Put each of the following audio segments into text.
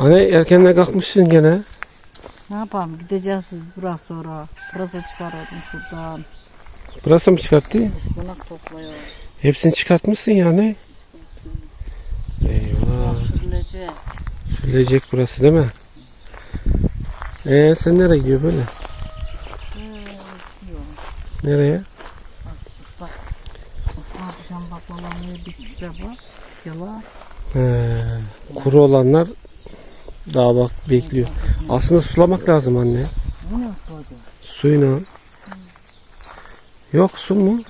Anne erkenden kalkmışsın gene. Ne yapalım gideceğiz biraz sonra. Burası çıkaralım şuradan. Burası mı çıkarttı? Ispanak topluyor. Hepsini çıkartmışsın yani. Eyvah. Sürülecek. Sürülecek burası değil mi? Ee sen nereye gidiyor böyle? Nereye? Islak. Islak düşen baklamayı bitmişler bak. Yala. He, kuru olanlar daha bak bekliyor. Aslında sulamak lazım anne. Suyuna. Yok su mu?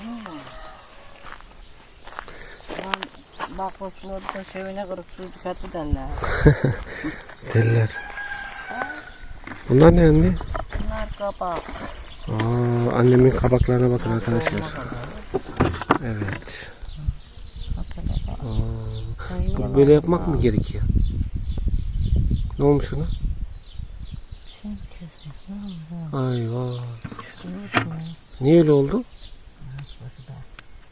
Bak başlıyor da şevine kırık su dikkat ederler. Teller. Bunlar ne anne? Bunlar kabak. Aa, annemin kabaklarına bakın arkadaşlar. Evet. Aa, bu böyle yapmak mı gerekiyor? Ne olmuş ona? Ay vay. Niye öyle oldu?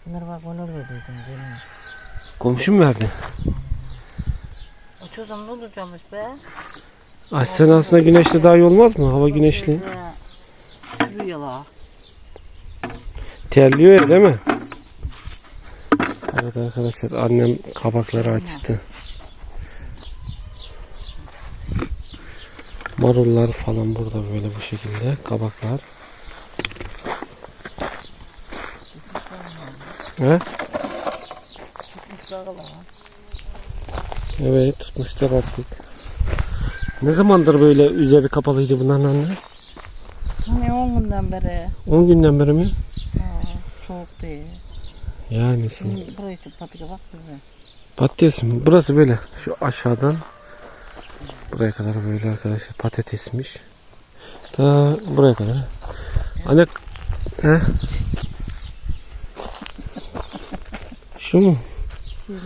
Bunlar bak onu verdiydim canım. Komşum verdi. O çözüm ne olacakmış be? Ay sen aslında güneşte daha iyi olmaz mı? Hava güneşli. Yala. Terliyor ya değil mi? Evet arkadaşlar annem kabakları açtı. Marullar falan burada böyle bu şekilde kabaklar. He? Evet tutmuşlar artık. Ne zamandır böyle üzeri kapalıydı bunların anne? Hani 10 günden beri 10 günden beri mi? ha, soğuk değil. Yani şimdi. Burayı tıpatıka bak bize. Patates mi? Burası böyle. Şu aşağıdan buraya kadar böyle arkadaşlar patatesmiş. Ta buraya kadar. Anne he? Şu mu? Şey?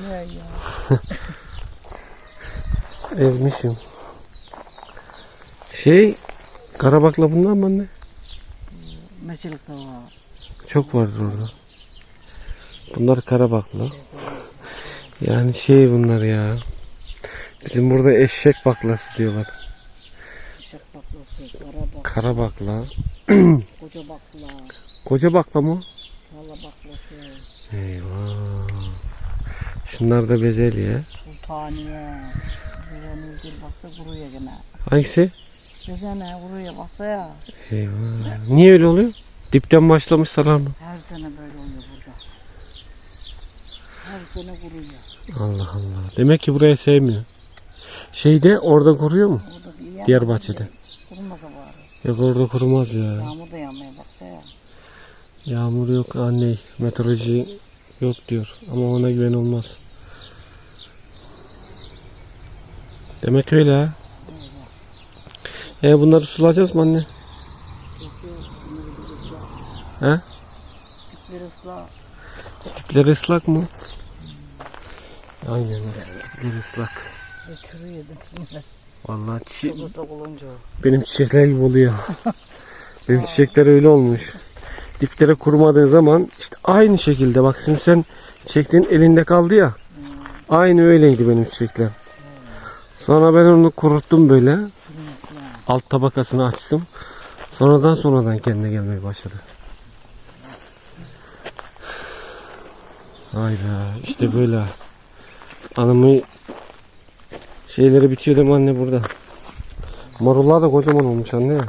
Ezmişim. Şey Karabakla bunlar mı anne? Meçilik de var. Çok vardır orada. Bunlar Karabakla. Yani şey bunlar ya. Bizim burada eşek baklası diyorlar. Şak baklası, kara bak, Karabakla. koca bakla, Koca bakla mı? kala baklası, Eyvah. Şunlar da bezelye. sultaniye. Özgür baksa kuruyor gene. Hangisi? Bezene kuruyor baksa ya. Eyvah. Niye öyle oluyor? Dipten başlamış sarar mı? Her sene böyle oluyor burada. Her sene kuruyor. Allah Allah. Demek ki burayı sevmiyor. Şeyde orada kuruyor mu? Orada yer Diğer bahçede. kurumasa bari. Yok orada kurumaz ya. Yağmur da yağmaya baksa ya. Yağmur yok anne. Meteoroloji yok diyor. Ama ona güven olmaz. Demek öyle ha. E bunları sulayacağız mı anne? He? Bir ıslah. Dipleri ıslak mı? Aynen öyle. Dipleri ıslak. Çürüyor da. Vallahi çi- benim çiçekler gibi oluyor. benim çiçekler öyle olmuş. Diplere kurumadığı zaman işte aynı şekilde bak şimdi sen çektiğin elinde kaldı ya. Aynı öyleydi benim çiçekler. Sonra ben onu kuruttum böyle. Alt tabakasını açtım. Sonradan sonradan kendine gelmeye başladı. Be işte böyle. Anamı şeyleri bitiyor değil mi anne burada? Marullar da kocaman olmuş anne.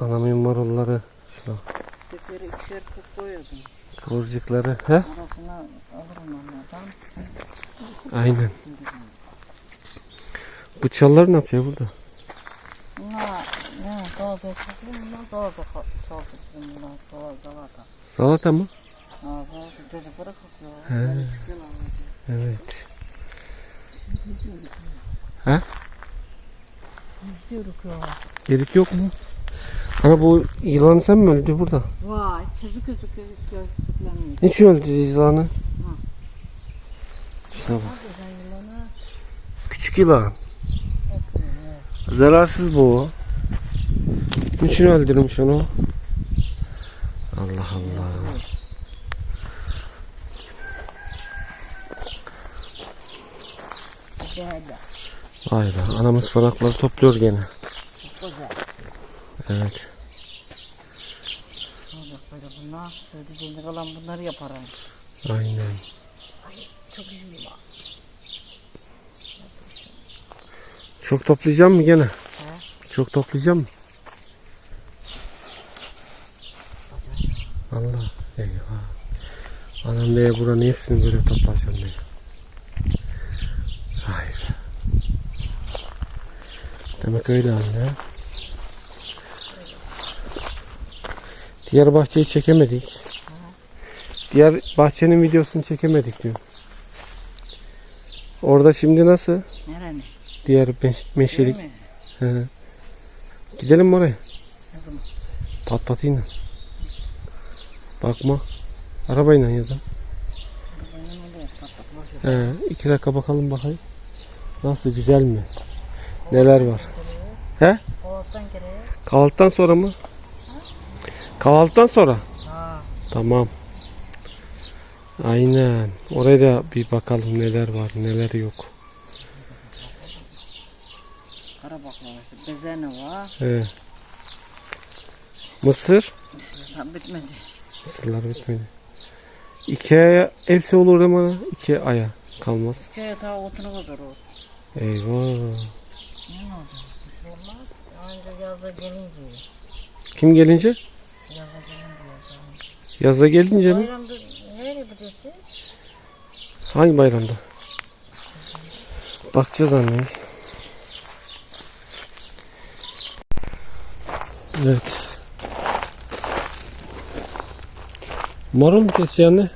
Anamın marulları. Şu Tekleri ikişer kök koyuyordum. kıvırcıkları. He? Arasına alırım onlardan. Aynen. Bu çalılar ne yapacak burada? Salata. Salata mı? Taze çocuklara kokuyor. He. Gerek yok mu? Ana bu yılanı sen mi öldü burada? Vay. Çocuk çocuk çocuk. Niçin öldü yılanı? Şuna bak. Küçük yılan. Zararsız bu. Niçin öldürmüş onu? Allah Allah. Şöyle. Vay be anamız ıspanakları topluyor gene. Çok güzel. Evet. Böyle bunlar. Söyleyeceğinde kalan bunları yaparım. Aynen. Çok üzüldüm ha. Çok toplayacağım mı gene? Çok toplayacağım mı? Allah eyvah. Anam diye buranın hepsini böyle toplayacağım diye. Demek öyle anne. Diğer bahçeyi çekemedik. Diğer bahçenin videosunu çekemedik diyor. Orada şimdi nasıl? Nereni? Diğer me- meşelik. Gidelim mi oraya? Ne zaman? Pat patıyla. Bakma. Arabayla ya da. Benim öyle patlat boş ver. He, iki dakika bakalım bakayım. Nasıl güzel mi? Neler var? He? Oğuzdan geriye. Kahvaltıdan sonra mı? Kahvaltıdan sonra. Ha. Tamam. Aynen. Oraya da bir bakalım neler var neler yok. Kara baklava işte. Bezene var. He. Mısır. Tam bitmedi. Mısırlar bitmedi. İki aya hepsi olur ama iki aya kalmaz. Köye ta otunu kadar o. Eyvah. Ne oldu? Bir şey olmaz. Anca yazda gelince. Kim gelince? Yazda gelince. Yaza gelince mi? Bayramda nereye gideceksin? Hangi bayramda? Bakacağız anne. Evet. Marul mu kesiyor anne?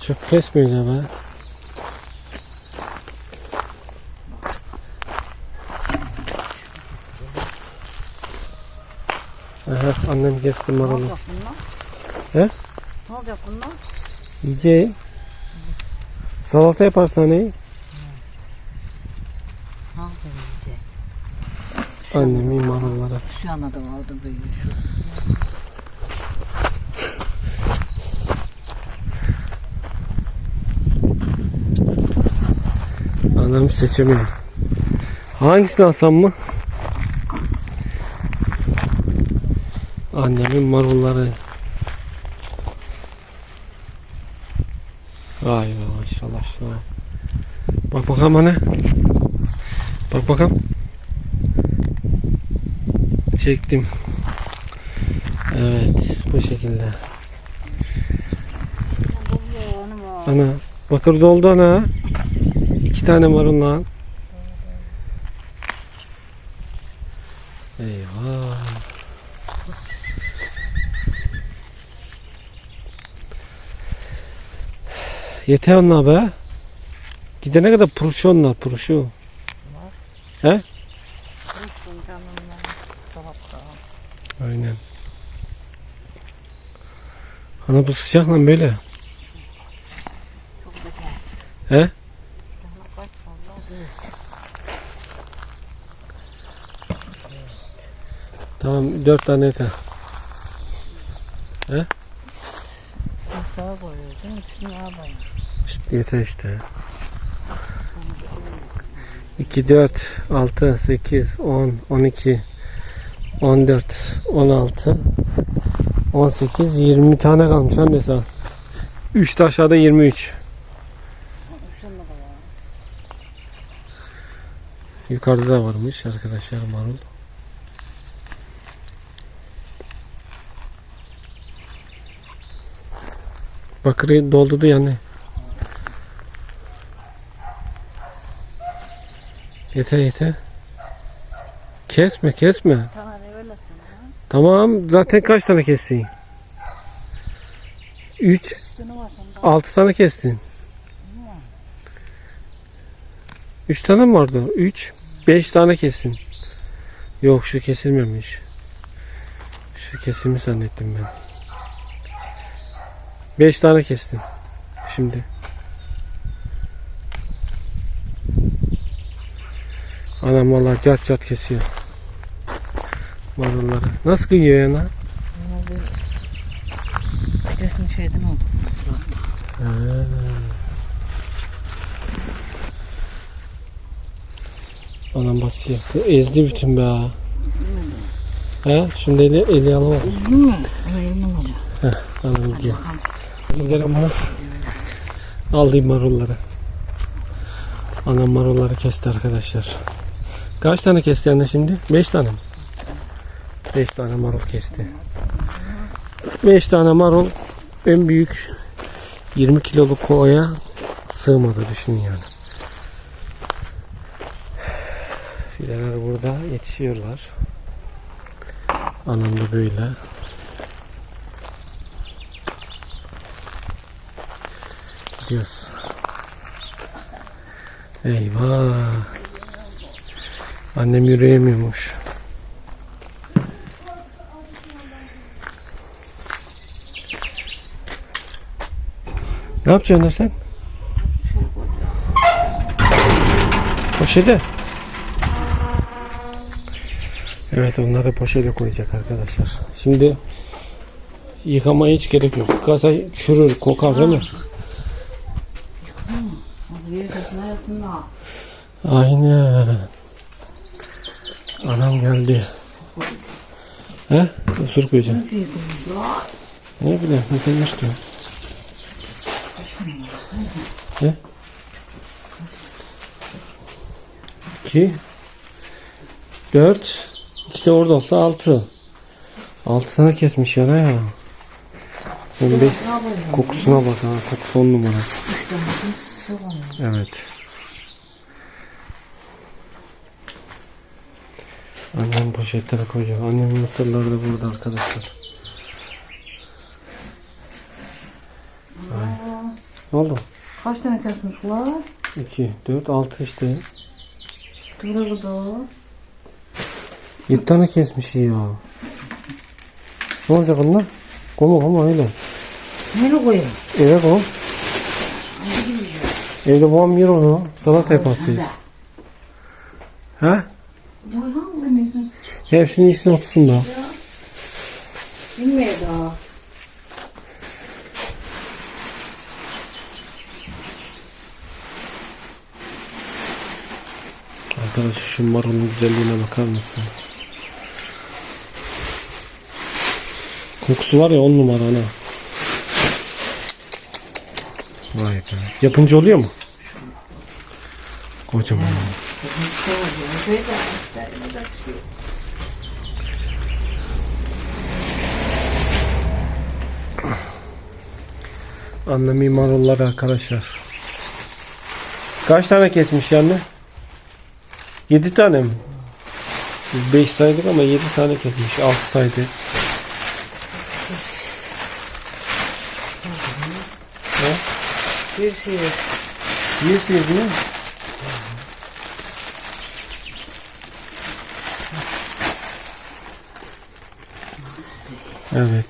Çok kesmiyor ya be. Aha, annem kesti Ne marulu. olacak bunlar? He? Ne olacak bunlar? Yiyeceğim. Salata yaparsan iyi. Ha. Annemin marulları. Şu anda da vardı böyle. Şu. Annem seçemiyor. Hangisini alsam mı? Annemin marulları. Vay be maşallah maşallah. Bak bakalım anne. Bak bakalım. Çektim. Evet bu şekilde. Ana bakır doldu ana. İki tane marul lan. Eyvah. Yeter onlar be. Gidene kadar puruşu onlar puruşu. He? Aynen. Ana bu sıcak lan böyle. Çok güzel. He? Tamam dört tane yeter. Koyuyorsun. İkisini ağabeyim. İşte yeter işte. 2, 4, 6, 8, 10, 12, 14, 16, 18, 20 tane kalmış anne sağ. 3 de aşağıda 23. Şunla da var. Yukarıda da varmış arkadaşlar marul. Bakırı doldurdu yani. Yeter yeter. Kesme kesme. Tamam zaten kaç tane kestin? 3 Üstünü var sende. 6 tane kestin. 3 tane mi vardı? 3 5 tane kestin. Yok şu kesilmemiş. Şu kesilmiş zannettim ben. 5 tane kestin. Şimdi. Anam vallahi cat cat kesiyor. Marulları. Nasıl kıyıyor yana? Resmi şeyden oldu. Ha. Anam bası yaptı. Ezdi bütün be ha. He? Şimdi eli, eli alamam. Mü? Ama elime oluyor. Anam gidiyor. Gidelim ama. Alayım marulları. Anam marulları kesti arkadaşlar. Kaç tane kesti anne şimdi? 5 tane mi? 5 tane marul kesti. 5 tane marul en büyük 20 kiloluk kovaya sığmadı düşünün yani. Fileler burada yetişiyorlar. Anam da böyle. Gidiyoruz. Eyvah. Annem yürüyemiyormuş. Ne yapacaksın sen? Poşete. Evet onları poşete koyacak arkadaşlar. Şimdi yıkamaya hiç gerek yok. Yıkasa çürür, kokar değil mi? Hadi bir kızın hayatında. Aynen. Anam geldi. He? Isır koyacağım. Ne diyor bileyim ne demiştim. Ne? İki. Dört. İki de orada olsa altı. Altı tane kesmiş yana ya. On beş. Kokusuna bak ha. Kokusu on numara. Evet. Annem poşetlere koyacak. Annemin mısırları da burada arkadaşlar. Ay. Ne oldu? Kaç tane kesmişler? 2, 4, 6 işte. Böyle bu da. 7 tane kesmiş ya. Ne olacak onlar? Koyma koyma öyle. Nereye koyayım? Eve koy. Evde babam yer onu. Salata yaparsınız. Ha? Hepsinin iyisini otursun da. Bilmiyor daha. Arkadaşlar şu marulun güzelliğine bakar mısınız? Kokusu var ya on numara ana. Vay be. Yapınca oluyor mu? Kocaman. Annem marullar arkadaşlar. Kaç tane kesmiş yani? 7 tane mi? 5 saydık ama 7 tane kesmiş. 6 saydı. Bir şey yok. 100 saydı mi? Evet.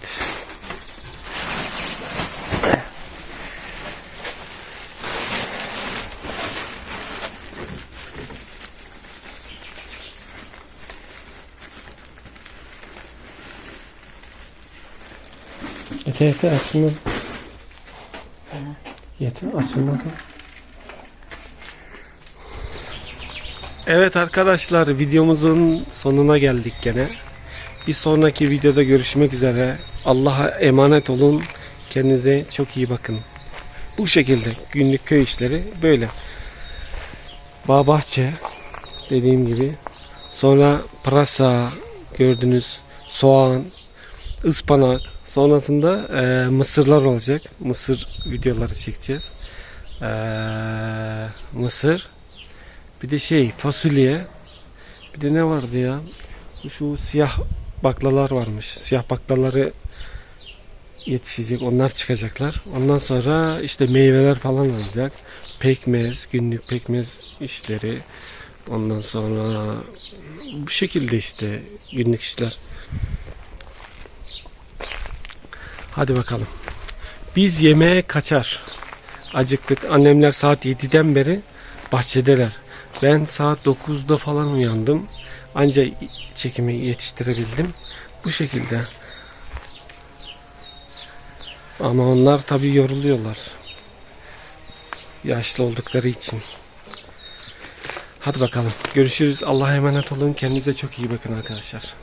Yeter yeter açılmaz. Yeter açılmaz. Evet arkadaşlar videomuzun sonuna geldik gene. Bir sonraki videoda görüşmek üzere. Allah'a emanet olun. Kendinize çok iyi bakın. Bu şekilde günlük köy işleri böyle. Bağ bahçe dediğim gibi. Sonra pırasa gördünüz. Soğan, ıspanak. Sonrasında e, mısırlar olacak. Mısır videoları çekeceğiz. E, mısır. Bir de şey fasulye. Bir de ne vardı ya? Şu siyah baklalar varmış. Siyah baklaları yetişecek. Onlar çıkacaklar. Ondan sonra işte meyveler falan olacak. Pekmez, günlük pekmez işleri. Ondan sonra bu şekilde işte günlük işler. Hadi bakalım. Biz yemeğe kaçar. Acıktık. Annemler saat 7'den beri bahçedeler. Ben saat 9'da falan uyandım. Anca çekimi yetiştirebildim. Bu şekilde. Ama onlar tabii yoruluyorlar. Yaşlı oldukları için. Hadi bakalım. Görüşürüz. Allah'a emanet olun. Kendinize çok iyi bakın arkadaşlar.